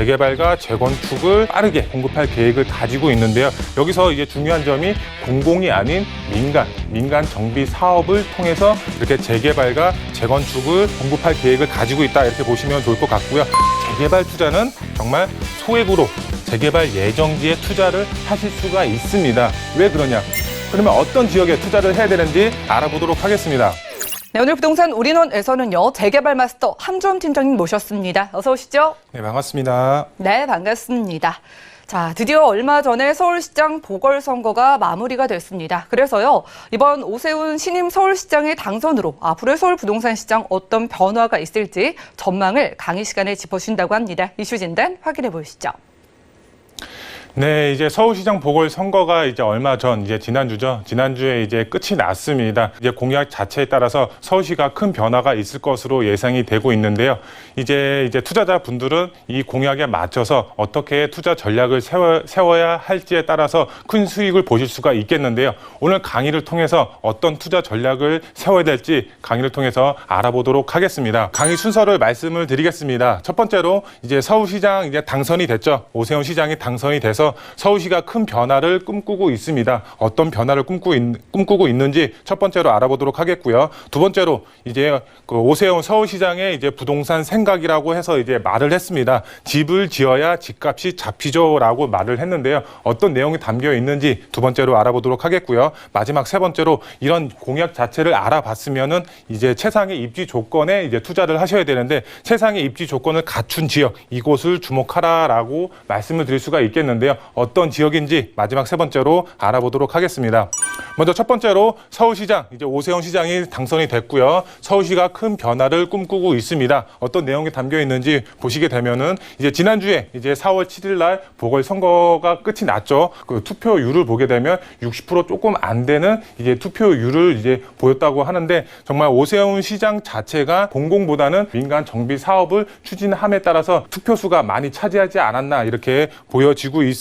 재개발과 재건축을 빠르게 공급할 계획을 가지고 있는데요. 여기서 이제 중요한 점이 공공이 아닌 민간, 민간 정비 사업을 통해서 이렇게 재개발과 재건축을 공급할 계획을 가지고 있다 이렇게 보시면 좋을 것 같고요. 재개발 투자는 정말 소액으로 재개발 예정지에 투자를 하실 수가 있습니다. 왜 그러냐? 그러면 어떤 지역에 투자를 해야 되는지 알아보도록 하겠습니다. 네, 오늘 부동산 올인원에서는요 재개발 마스터 함주원 팀장님 모셨습니다. 어서 오시죠. 네, 반갑습니다. 네, 반갑습니다. 자, 드디어 얼마 전에 서울시장 보궐선거가 마무리가 됐습니다. 그래서요, 이번 오세훈 신임 서울시장의 당선으로 앞으로의 서울 부동산 시장 어떤 변화가 있을지 전망을 강의 시간에 짚어주신다고 합니다. 이슈 진단 확인해 보시죠. 네, 이제 서울시장 보궐선거가 이제 얼마 전, 이제 지난주죠. 지난주에 이제 끝이 났습니다. 이제 공약 자체에 따라서 서울시가 큰 변화가 있을 것으로 예상이 되고 있는데요. 이제, 이제 투자자분들은 이 공약에 맞춰서 어떻게 투자 전략을 세워, 세워야 할지에 따라서 큰 수익을 보실 수가 있겠는데요. 오늘 강의를 통해서 어떤 투자 전략을 세워야 될지 강의를 통해서 알아보도록 하겠습니다. 강의 순서를 말씀을 드리겠습니다. 첫 번째로 이제 서울시장 이제 당선이 됐죠. 오세훈 시장이 당선이 돼서 서울시가 큰 변화를 꿈꾸고 있습니다. 어떤 변화를 꿈꾸고, 있, 꿈꾸고 있 는지 첫 번째로 알아보도록 하겠고요. 두 번째로 이제 그 오세훈 서울시장의 이제 부동산 생각이라고 해서 이제 말을 했습니다. 집을 지어야 집값이 잡히죠라고 말을 했는데요. 어떤 내용이 담겨 있는지 두 번째로 알아보도록 하겠고요. 마지막 세 번째로 이런 공약 자체를 알아봤으면은 이제 최상의 입지 조건에 이제 투자를 하셔야 되는데 최상의 입지 조건을 갖춘 지역 이곳을 주목하라라고 말씀을 드릴 수가 있겠는데요. 어떤 지역인지 마지막 세 번째로 알아보도록 하겠습니다. 먼저 첫 번째로 서울시장 이제 오세훈 시장이 당선이 됐고요. 서울시가 큰 변화를 꿈꾸고 있습니다. 어떤 내용이 담겨 있는지 보시게 되면은 이제 지난주에 이제 4월 7일 날 보궐 선거가 끝이 났죠. 그 투표율을 보게 되면 60% 조금 안 되는 이제 투표율을 이제 보였다고 하는데 정말 오세훈 시장 자체가 공공보다는 민간 정비 사업을 추진함에 따라서 투표수가 많이 차지하지 않았나 이렇게 보여지고 있습니다.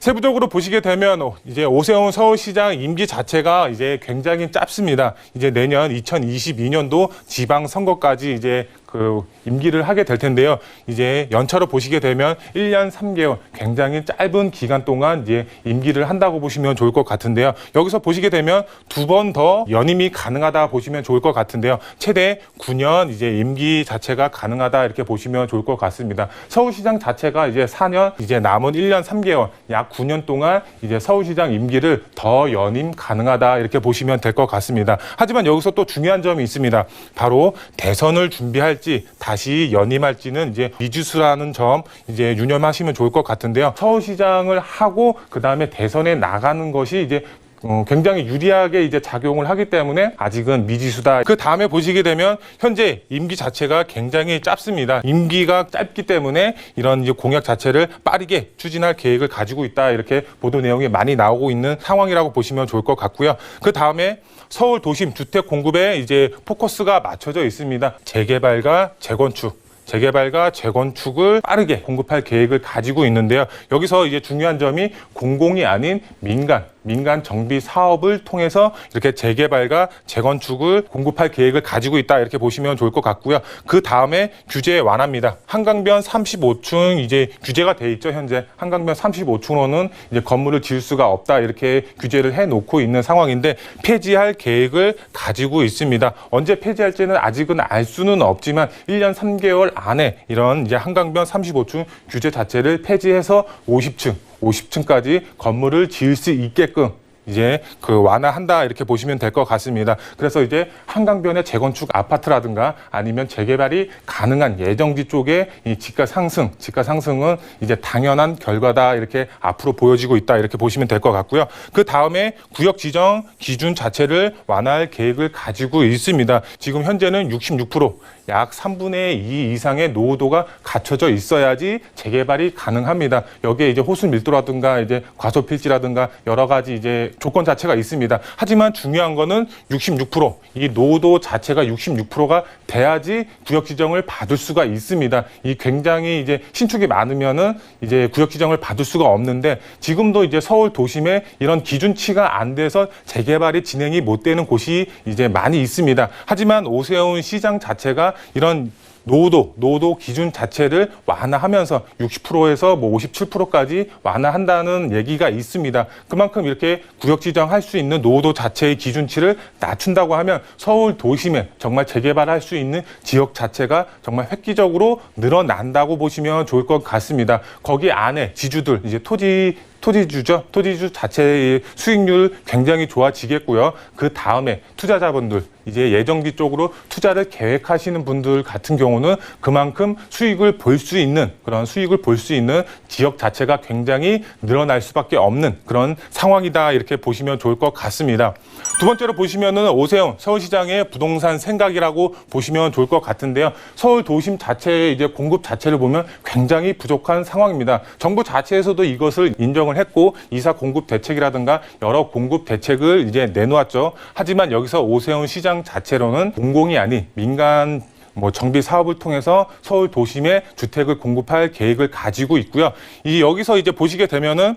세부적으로 보시게 되면 어, 이제 오세훈 서울시장 임기 자체가 이제 굉장히 짧습니다. 이제 내년 2022년도 지방 선거까지 이제 그 임기를 하게 될 텐데요. 이제 연차로 보시게 되면 1년 3개월 굉장히 짧은 기간 동안 이제 임기를 한다고 보시면 좋을 것 같은데요. 여기서 보시게 되면 두 번 더 연임이 가능하다 보시면 좋을 것 같은데요. 최대 9년 이제 임기 자체가 가능하다 이렇게 보시면 좋을 것 같습니다. 서울시장 자체가 이제 4년 이제 남은 1년 3개월 약 9년 동안 이제 서울시장 임기를 더 연임 가능하다 이렇게 보시면 될 것 같습니다. 하지만 여기서 또 중요한 점이 있습니다. 바로 대선을 준비할 할지 다시 연임할지는 이제 미지수라는 점 이제 유념하시면 좋을 것 같은데요. 서울시장을 하고 그 다음에 대선에 나가는 것이 이제 어, 굉장히 유리하게 이제 작용을 하기 때문에 아직은 미지수다. 그 다음에 보시게 되면 현재 임기 자체가 굉장히 짧습니다. 임기가 짧기 때문에 이런 이제 공약 자체를 빠르게 추진할 계획을 가지고 있다. 이렇게 보도 내용이 많이 나오고 있는 상황이라고 보시면 좋을 것 같고요. 그 다음에 서울 도심 주택 공급에 이제 포커스가 맞춰져 있습니다. 재개발과 재건축. 재개발과 재건축을 빠르게 공급할 계획을 가지고 있는데요. 여기서 이제 중요한 점이 공공이 아닌 민간, 민간 정비 사업을 통해서 이렇게 재개발과 재건축을 공급할 계획을 가지고 있다 이렇게 보시면 좋을 것 같고요. 그 다음에 규제 완화입니다. 한강변 35층 이제 규제가 돼 있죠 현재 한강변 35층으로는 이제 건물을 지을 수가 없다 이렇게 규제를 해놓고 있는 상황인데 폐지할 계획을 가지고 있습니다. 언제 폐지할지는 아직은 알 수는 없지만 1년 3개월 안에 이런 이제 한강변 35층 규제 자체를 폐지해서 50층 50층까지 건물을 지을 수 있게끔 이제 그 완화한다 이렇게 보시면 될 것 같습니다. 그래서 이제 한강변의 재건축 아파트라든가 아니면 재개발이 가능한 예정지 쪽에 이 집가 상승, 집가 상승은 이제 당연한 결과다 이렇게 앞으로 보여지고 있다 이렇게 보시면 될 것 같고요. 그 다음에 구역 지정 기준 자체를 완화할 계획을 가지고 있습니다. 지금 현재는 66%, 약 3분의 2 이상의 노후도가 갖춰져 있어야지 재개발이 가능합니다. 여기에 이제 호수 밀도라든가 이제 과소 필지라든가 여러 가지 이제 조건 자체가 있습니다. 하지만 중요한 거는 66%, 이 노후도 자체가 66%가 돼야지 구역 지정을 받을 수가 있습니다. 이 굉장히 이제 신축이 많으면은 이제 구역 지정을 받을 수가 없는데 지금도 이제 서울 도심에 이런 기준치가 안 돼서 재개발이 진행이 못 되는 곳이 이제 많이 있습니다. 하지만 오세훈 시장 자체가 이런 노도, 노도 기준 자체를 완 완화하면서 60%에서 뭐 57%까지 완화한다는 얘기가 있습니다. 그만큼 이렇게 구역 지정할 수 있는 노도 자체의 기준치를 낮춘다고 하면 서울 도심에 정말 재개발할 수 있는 지역 자체가 정말 획기적으로 늘어난다고 보시면 좋을 것 같습니다. 거기 안에 지주들 이제 토지 토지주죠. 토지주 자체의 수익률 굉장히 좋아지겠고요. 그 다음에 투자자분들 이제 예정지 쪽으로 투자를 계획하시는 분들 같은 경우는 그만큼 수익을 볼 수 있는 그런 수익을 볼 수 있는 지역 자체가 굉장히 늘어날 수밖에 없는 그런 상황이다 이렇게 보시면 좋을 것 같습니다. 두 번째로 보시면은 오세훈 서울시장의 부동산 생각이라고 보시면 좋을 것 같은데요. 서울 도심 자체의 이제 공급 자체를 보면 굉장히 부족한 상황입니다. 정부 자체에서도 이것을 인정 을 했고 이사 공급 대책이라든가 여러 공급 대책을 이제 내놓았죠. 하지만 여기서 오세훈 시장 자체로는 공공이 아닌 민간 뭐 정비 사업을 통해서 서울 도심에 주택을 공급할 계획을 가지고 있고요. 이 여기서 이제 보시게 되면은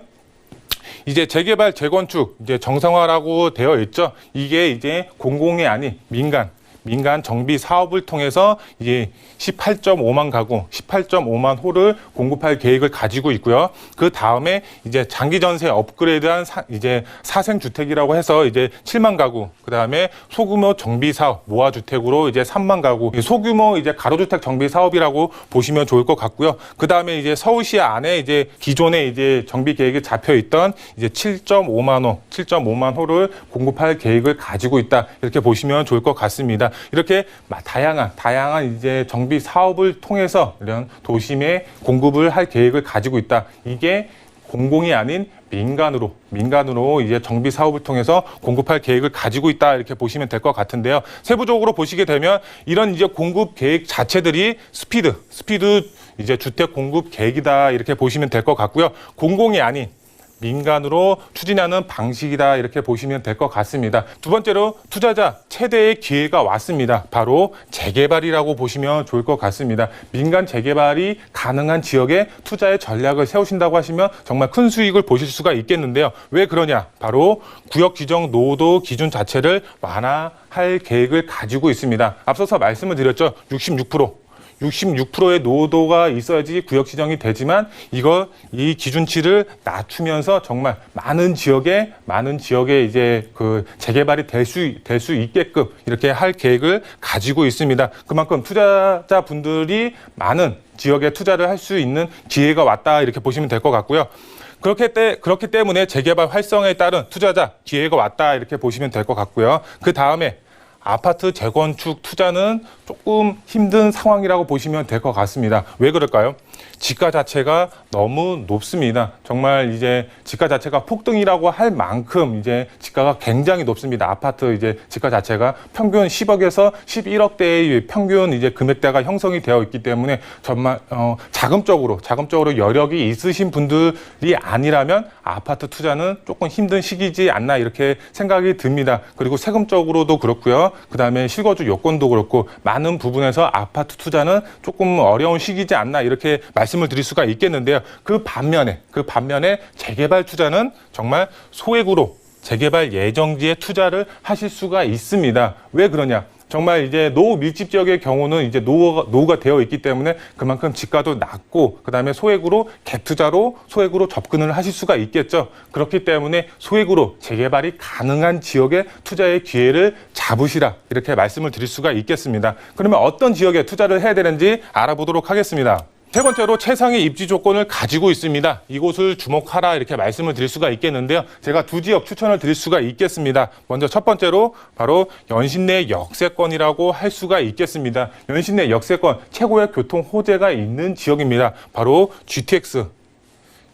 이제 재개발 재건축 이제 정상화라고 되어 있죠. 이게 이제 공공이 아닌 민간 민간 정비 사업을 통해서 이제 18.5만 가구, 18.5만 호를 공급할 계획을 가지고 있고요. 그 다음에 이제 장기 전세 업그레이드한 사, 이제 사생 주택이라고 해서 이제 7만 가구, 그 다음에 소규모 정비 사업 모아 주택으로 이제 3만 가구, 소규모 이제 가로주택 정비 사업이라고 보시면 좋을 것 같고요. 그 다음에 이제 서울시 안에 이제 기존에 이제 정비 계획에 잡혀 있던 이제 7.5만 호, 7.5만 호를 공급할 계획을 가지고 있다 이렇게 보시면 좋을 것 같습니다. 이렇게 마- 다양한 다양한 이제 정비 사업을 통해서 이런 도심에 공급을 할 계획을 가지고 있다. 이게 공공이 아닌 민간으로 민간으로 이제 정비 사업을 통해서 공급할 계획을 가지고 있다 이렇게 보시면 될 것 같은데요. 세부적으로 보시게 되면 이런 이제 공급 계획 자체들이 스피드 스피드 이제 주택 공급 계획이다 이렇게 보시면 될 것 같고요. 공공이 아닌 민간으로 추진하는 방식이다 이렇게 보시면 될 것 같습니다. 두 번째로 투자자 최대의 기회가 왔습니다. 바로 재개발이라고 보시면 좋을 것 같습니다. 민간 재개발이 가능한 지역에 투자의 전략을 세우신다고 하시면 정말 큰 수익을 보실 수가 있겠는데요. 왜 그러냐? 바로 구역 지정 노도 기준 자체를 완화할 계획을 가지고 있습니다. 앞서서 말씀을 드렸죠. 66% 66%의 노도가 있어야지 구역 지정이 되지만 이거 이 기준치를 낮추면서 정말 많은 지역에 많은 지역에 이제 그 재개발이 될 수 될 수 있게끔 이렇게 할 계획을 가지고 있습니다. 그만큼 투자자분들이 많은 지역에 투자를 할 수 있는 기회가 왔다 이렇게 보시면 될 것 같고요. 그렇게 때, 그렇기 때문에 재개발 활성화에 따른 투자자 기회가 왔다 이렇게 보시면 될 것 같고요. 그 다음에 아파트 재건축 투자는 조금 힘든 상황이라고 보시면 될 것 같습니다. 왜 그럴까요? 지가 자체가 너무 높습니다. 정말 이제 지가 자체가 폭등이라고 할 만큼 이제 지가가 굉장히 높습니다. 아파트 이제 지가 자체가 평균 10억에서 11억대의 평균 이제 금액대가 형성이 되어 있기 때문에 정말 어, 자금적으로 자금적으로 여력이 있으신 분들이 아니라면 아파트 투자는 조금 힘든 시기지 않나 이렇게 생각이 듭니다. 그리고 세금적으로도 그렇고요. 그다음에 실거주 요건도 그렇고 많은 부분에서 아파트 투자는 조금 어려운 시기지 않나 이렇게 말씀 을 드릴 수가 있겠는데요. 그 반면에 그 반면에 재개발 투자는 정말 소액으로 재개발 예정지에 투자를 하실 수가 있습니다. 왜 그러냐? 정말 이제 노후 밀집 지역의 경우는 이제 노후가, 노후가 되어 있기 때문에 그만큼 지가도 낮고 그다음에 소액으로 갭 투자로 소액으로 접근을 하실 수가 있겠죠. 그렇기 때문에 소액으로 재개발이 가능한 지역에 투자의 기회를 잡으시라 이렇게 말씀을 드릴 수가 있겠습니다. 그러면 어떤 지역에 투자를 해야 되는지 알아보도록 하겠습니다. 세 번째로 최상의 입지 조건을 가지고 있습니다. 이곳을 주목하라 이렇게 말씀을 드릴 수가 있겠는데요. 제가 두 지역 추천을 드릴 수가 있겠습니다. 먼저 첫 번째로 바로 연신내 역세권이라고 할 수가 있겠습니다. 연신내 역세권 최고의 교통 호재가 있는 지역입니다. 바로 GTX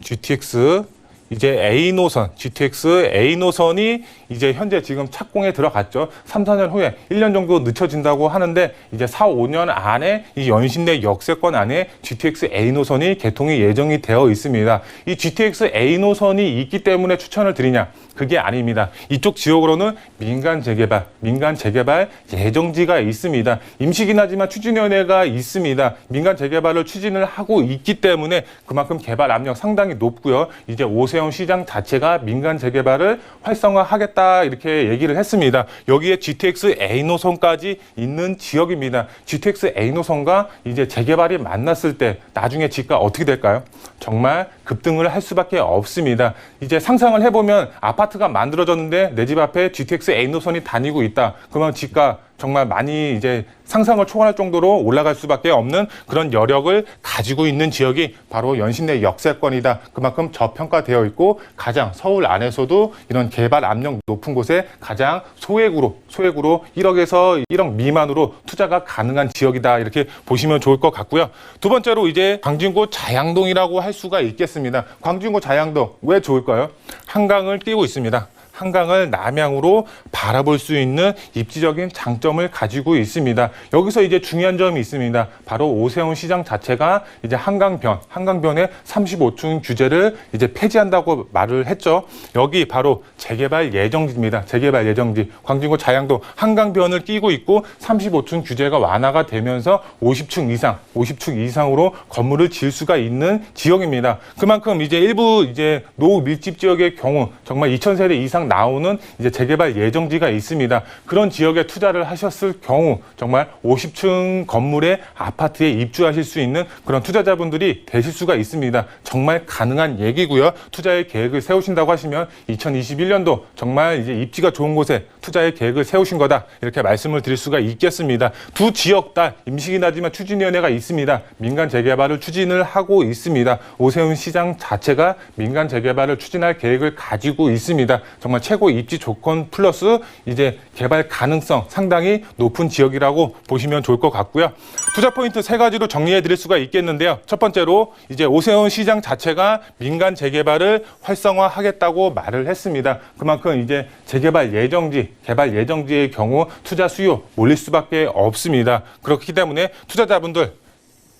GTX 이제 A 노선, GTX A 노선이 이제 현재 지금 착공에 들어갔죠. 3, 4년 후에 1년 정도 늦춰진다고 하는데 이제 4, 5년 안에 이 연신내 역세권 안에 GTX A 노선이 개통이 예정이 되어 있습니다. 이 GTX A 노선이 있기 때문에 추천을 드리냐? 그게 아닙니다. 이쪽 지역으로는 민간 재개발, 민간 재개발 예정지가 있습니다. 임시긴 하지만 추진위원회가 있습니다. 민간 재개발을 추진을 하고 있기 때문에 그만큼 개발 압력 상당히 높고요. 이제 오세 훈 오세훈 시장 자체가 민간 재개발을 활성화하겠다 이렇게 얘기를 했습니다. 여기에 GTX A 노선까지 있는 지역입니다. GTX A 노선과 이제 재개발이 만났을 때 나중에 지가 어떻게 될까요? 정말 급등을 할 수밖에 없습니다. 이제 상상을 해보면 아파트가 만들어졌는데 내 집 앞에 GTX A 노선이 다니고 있다. 그러면 지가 정말 많이 이제 상상을 초월할 정도로 올라갈 수밖에 없는 그런 여력을 가지고 있는 지역이 바로 연신 내 역세권이다. 그만큼 저평가되어 있고 가장 서울 안에서도 이런 개발 압력 높은 곳에 가장 소액으로 소액으로 1억에서 1억 미만으로 투자가 가능한 지역이다. 이렇게 보시면 좋을 것 같고요. 두 번째로 이제 광진구 자양동이라고 할 수가 있겠습니다. 광진구 자양동 왜 좋을까요? 한강을 띄고 있습니다. 한강을 남향으로 바라볼 수 있는 입지적인 장점을 가지고 있습니다. 여기서 이제 중요한 점이 있습니다. 바로 오세훈 시장 자체가 이제 한강변, 한강변의 35층 규제를 이제 폐지한다고 말을 했죠. 여기 바로 재개발 예정지입니다. 재개발 예정지. 광진구 자양동 한강변을 끼고 있고 35층 규제가 완화가 되면서 50층 이상, 50층 이상으로 건물을 지을 수가 있는 지역입니다. 그만큼 이제 일부 이제 노후 밀집 지역의 경우 정말 2,000세대 이상 나오는 이제 재개발 예정지가 있습니다. 그런 지역에 투자를 하셨을 경우 정말 50층 건물의 아파트에 입주하실 수 있는 그런 투자자분들이 되실 수가 있습니다. 정말 가능한 얘기고요. 투자의 계획을 세우신다고 하시면 2021년도 정말 이제 입지가 좋은 곳에 투자의 계획을 세우신 거다. 이렇게 말씀을 드릴 수가 있겠습니다. 두 지역 다 임시긴 하지만 추진위원회가 있습니다. 민간 재개발을 추진을 하고 있습니다. 오세훈 시장 자체가 민간 재개발을 추진할 계획을 가지고 있습니다. 정말 최고 입지 조건 플러스 이제 개발 가능성 상당히 높은 지역이라고 보시면 좋을 것 같고요. 투자 포인트 세 가지로 정리해 드릴 수가 있겠는데요. 첫 번째로 이제 오세훈 시장 자체가 민간 재개발을 활성화하겠다고 말을 했습니다. 그만큼 이제 재개발 예정지, 개발 예정지의 경우 투자 수요 몰릴 수밖에 없습니다. 그렇기 때문에 투자자분들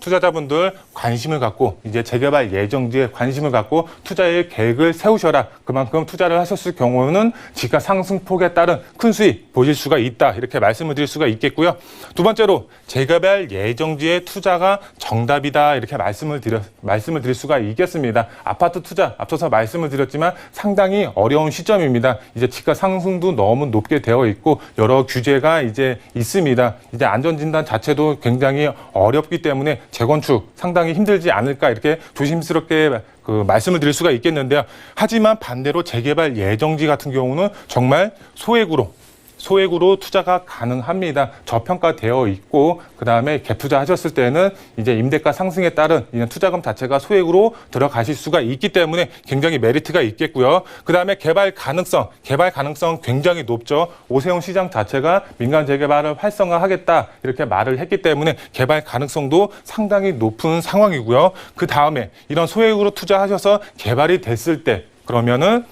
투자자분들 관심을 갖고 이제 재개발 예정지에 관심을 갖고 투자의 계획을 세우셔라. 그만큼 투자를 하셨을 경우는 지가 상승폭에 따른 큰 수익 보실 수가 있다. 이렇게 말씀을 드릴 수가 있겠고요. 두 번째로 재개발 예정지의 투자가 정답이다. 이렇게 말씀을 드려 말씀을 드릴 수가 있겠습니다. 아파트 투자 앞서서 말씀을 드렸지만 상당히 어려운 시점입니다. 이제 지가 상승도 너무 높게 되어 있고 여러 규제가 이제 있습니다. 이제 안전 진단 자체도 굉장히 어렵기 때문에 재건축 상당히 힘들지 않을까 이렇게 조심스럽게 그 말씀을 드릴 수가 있겠는데요. 하지만 반대로 재개발 예정지 같은 경우는 정말 소액으로 소액으로 투자가 가능합니다. 저평가되어 있고 그 다음에 갭투자 하셨을 때는 이제 임대가 상승에 따른 이런 투자금 자체가 소액으로 들어가실 수가 있기 때문에 굉장히 메리트가 있겠고요. 그 다음에 개발 가능성, 개발 가능성 굉장히 높죠. 오세훈 시장 자체가 민간 재개발을 활성화하겠다 이렇게 말을 했기 때문에 개발 가능성도 상당히 높은 상황이고요. 그 다음에 이런 소액으로 투자하셔서 개발이 됐을 때 그러면은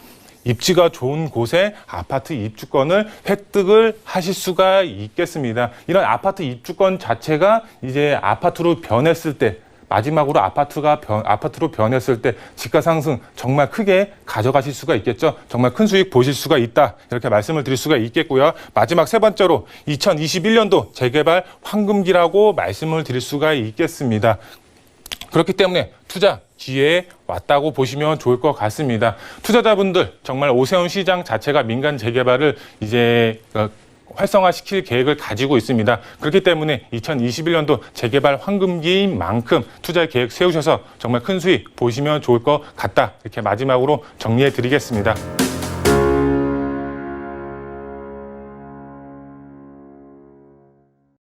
입지가 좋은 곳에 아파트 입주권을 획득을 하실 수가 있겠습니다. 이런 아파트 입주권 자체가 이제 아파트로 변했을 때 마지막으로 아파트가 변, 아파트로 변했을 때 지가 상승 정말 크게 가져가실 수가 있겠죠. 정말 큰 수익 보실 수가 있다. 이렇게 말씀을 드릴 수가 있겠고요. 마지막 세 번째로 2021년도 재개발 황금기라고 말씀을 드릴 수가 있겠습니다. 그렇기 때문에 투자 기회에 왔다고 보시면 좋을 것 같습니다. 투자자분들 정말 오세훈 시장 자체가 민간 재개발을 이제 어, 활성화시킬 계획을 가지고 있습니다. 그렇기 때문에 2021년도 재개발 황금기인 만큼 투자 계획 세우셔서 정말 큰 수익 보시면 좋을 것 같다. 이렇게 마지막으로 정리해 드리겠습니다.